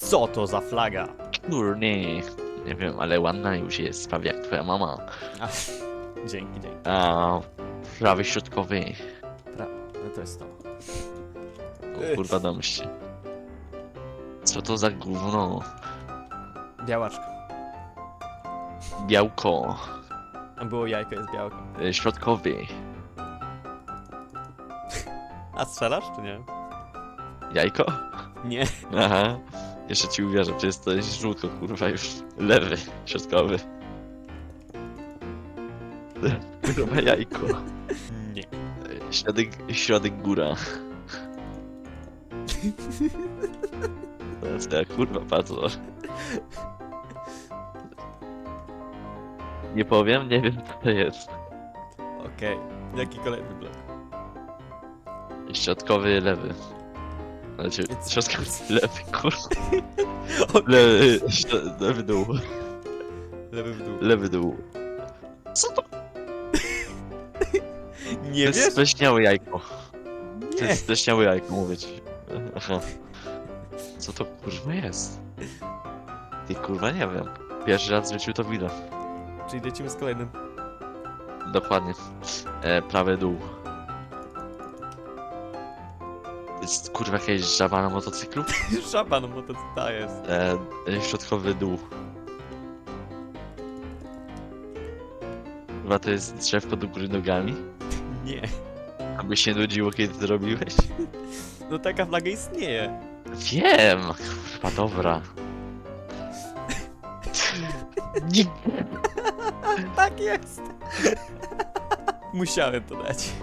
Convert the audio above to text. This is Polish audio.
Co to za flaga? Kurnie. Nie wiem, ale ładna już jest, prawie jak twoja mama. Ach, dzięki, dzięki. A prawy środkowy. No to jest to. O, kurwa dam się. Co to za gówno? Białaczko. Białko. A było jajko, jest białko. y, Środkowy. A strzelasz, czy nie? Jajko? Nie. Aha. Jeszcze ci uwierzę, przecież to jest żółtko, kurwa, już lewy, środkowy. Kurwa, jajko. Nie. Środek, środek góra. To jest ja, kurwa, bardzo. Nie powiem, nie wiem co to jest. Okej. Jaki kolejny blok? Środkowy, lewy. Znaczy, środkowy, lewy, kurwa. Lewy, lewy dół. Lewy w dół. Lewy dół. Co to? Nie to jest wiesz? spleśniałe jajko. To Nie. jest spleśniałe jajko, mówię ci. Aha. Co to kurwa jest? Ty kurwa nie wiem. Pierwszy raz w życiu to widzę. Czyli lecimy z kolejnym. Dokładnie. E, prawy dół. Jest kurwa jakaś żaba na motocyklu? To ta jest. E, e, środkowy dół. Chyba to jest drzewko do góry nogami? Nie. Aby się nudziło kiedy to robiłeś? No taka flaga istnieje. Wiem! Kurwa dobra. Nie. Tak jest. Musiałem to dać.